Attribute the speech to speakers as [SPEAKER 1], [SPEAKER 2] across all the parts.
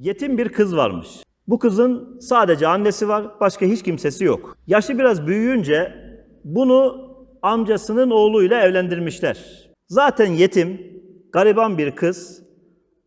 [SPEAKER 1] Yetim bir kız varmış. Bu kızın sadece annesi var, başka hiç kimsesi yok. Yaşı biraz büyüyünce bunu amcasının oğluyla evlendirmişler. Zaten yetim, gariban bir kız.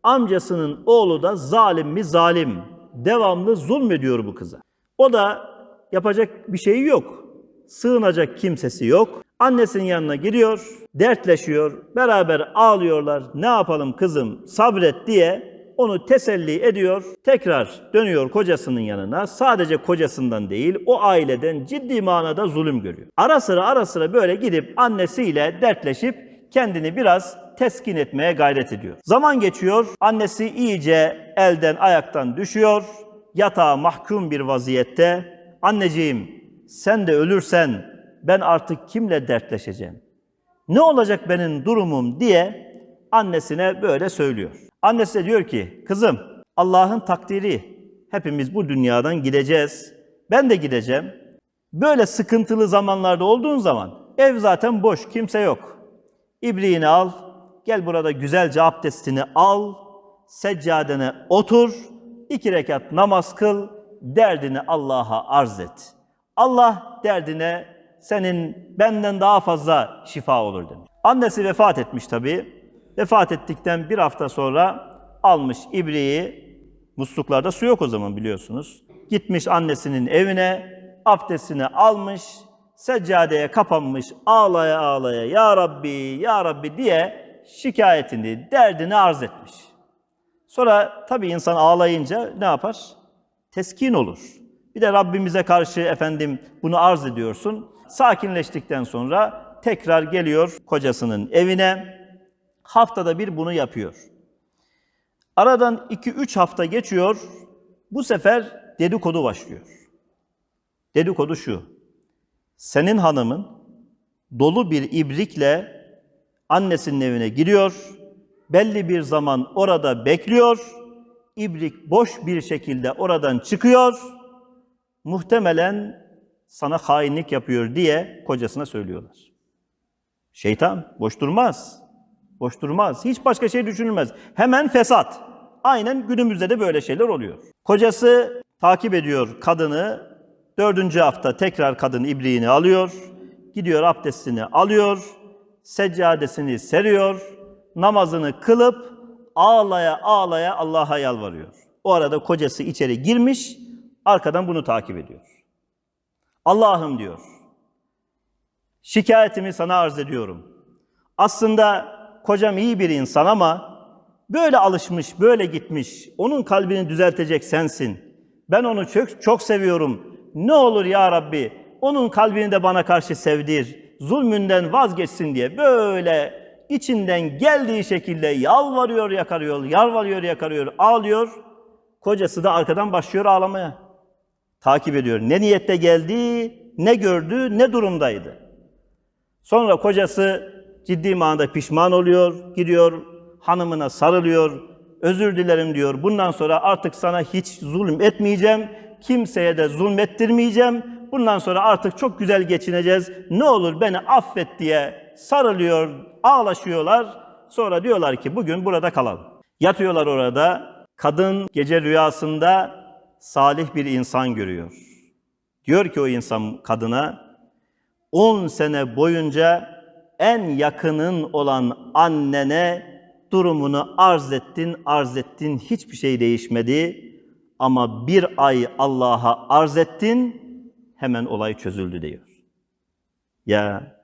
[SPEAKER 1] Amcasının oğlu da zalim mi zalim. Devamlı zulmediyor bu kıza. O da yapacak bir şeyi yok. Sığınacak kimsesi yok. Annesinin yanına gidiyor, dertleşiyor, beraber ağlıyorlar. Ne yapalım kızım sabret diye onu teselli ediyor. Tekrar dönüyor kocasının yanına. Sadece kocasından değil, o aileden ciddi manada zulüm görüyor. Ara sıra ara sıra böyle gidip annesiyle dertleşip kendini biraz teskin etmeye gayret ediyor. Zaman geçiyor, annesi iyice elden ayaktan düşüyor. Yatağa mahkum bir vaziyette. Anneciğim sen de ölürsen ben artık kimle dertleşeceğim? Ne olacak benim durumum diye annesine böyle söylüyor. Annesi de diyor ki, kızım Allah'ın takdiri. Hepimiz bu dünyadan gideceğiz. Ben de gideceğim. Böyle sıkıntılı zamanlarda olduğun zaman ev zaten boş, kimse yok. İbriğini al, gel burada güzelce abdestini al, seccadene otur, iki rekat namaz kıl, derdini Allah'a arz et. Allah derdine senin benden daha fazla şifa olur demiş. Annesi vefat etmiş tabii. Vefat ettikten bir hafta sonra almış ibriği, musluklarda su yok o zaman biliyorsunuz. Gitmiş annesinin evine, abdestini almış, seccadeye kapanmış, ağlaya ağlaya Ya Rabbi, Ya Rabbi diye şikayetini, derdini arz etmiş. Sonra tabii insan ağlayınca ne yapar? Teskin olur. Bir de Rabbimize karşı efendim bunu arz ediyorsun. Sakinleştikten sonra tekrar geliyor kocasının evine. Haftada bir bunu yapıyor. Aradan 2-3 hafta geçiyor. Bu sefer dedikodu başlıyor. Dedikodu şu. Senin hanımın dolu bir ibrikle annesinin evine giriyor. Belli bir zaman orada bekliyor. İbrik boş bir şekilde oradan çıkıyor. Muhtemelen sana hainlik yapıyor diye kocasına söylüyorlar. Şeytan boş durmaz. Boş durmaz. Hiç başka şey düşünülmez. Hemen fesat. Aynen günümüzde de böyle şeyler oluyor. Kocası takip ediyor kadını. Dördüncü hafta tekrar kadın ibriğini alıyor. Gidiyor abdestini alıyor. Seccadesini seriyor. Namazını kılıp ağlaya ağlaya Allah'a yalvarıyor. O arada kocası içeri girmiş. Arkadan bunu takip ediyor. Allah'ım diyor. Şikayetimi sana arz ediyorum. Aslında kocam iyi bir insan ama böyle alışmış, böyle gitmiş. Onun kalbini düzeltecek sensin. Ben onu çok, çok seviyorum. Ne olur ya Rabbi onun kalbini de bana karşı sevdir. Zulmünden vazgeçsin diye böyle içinden geldiği şekilde yalvarıyor, yakarıyor, yalvarıyor, yakarıyor, ağlıyor. Kocası da arkadan başlıyor ağlamaya. Takip ediyor. Ne niyette geldi, ne gördü, ne durumdaydı. Sonra kocası ciddi manada pişman oluyor, gidiyor hanımına sarılıyor, özür dilerim diyor. Bundan sonra artık sana hiç zulüm etmeyeceğim, kimseye de zulmettirmeyeceğim. Bundan sonra artık çok güzel geçineceğiz. Ne olur beni affet diye sarılıyor, ağlaşıyorlar. Sonra diyorlar ki bugün burada kalalım. Yatıyorlar orada. Kadın gece rüyasında salih bir insan görüyor. Diyor ki o insan kadına 10 sene boyunca en yakının olan annene durumunu arz ettin, arz ettin, hiçbir şey değişmedi. Ama bir ay Allah'a arz ettin, hemen olay çözüldü diyor. Ya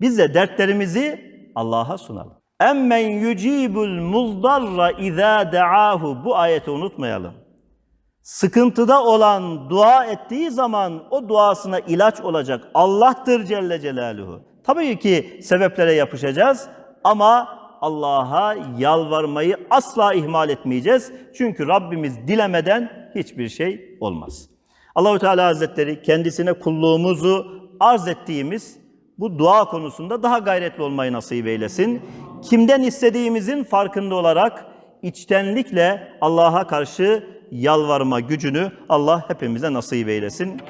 [SPEAKER 1] biz de dertlerimizi Allah'a sunalım. Emmen yucibul muzdarra izâ da'ahu. Bu ayeti unutmayalım. Sıkıntıda olan dua ettiği zaman o duasına ilaç olacak Allah'tır Celle Celaluhu. Tabii ki sebeplere yapışacağız ama Allah'a yalvarmayı asla ihmal etmeyeceğiz. Çünkü Rabbimiz dilemeden hiçbir şey olmaz. Allahu Teala Hazretleri kendisine kulluğumuzu arz ettiğimiz bu dua konusunda daha gayretli olmayı nasip eylesin. Kimden istediğimizin farkında olarak içtenlikle Allah'a karşı yalvarma gücünü Allah hepimize nasip eylesin.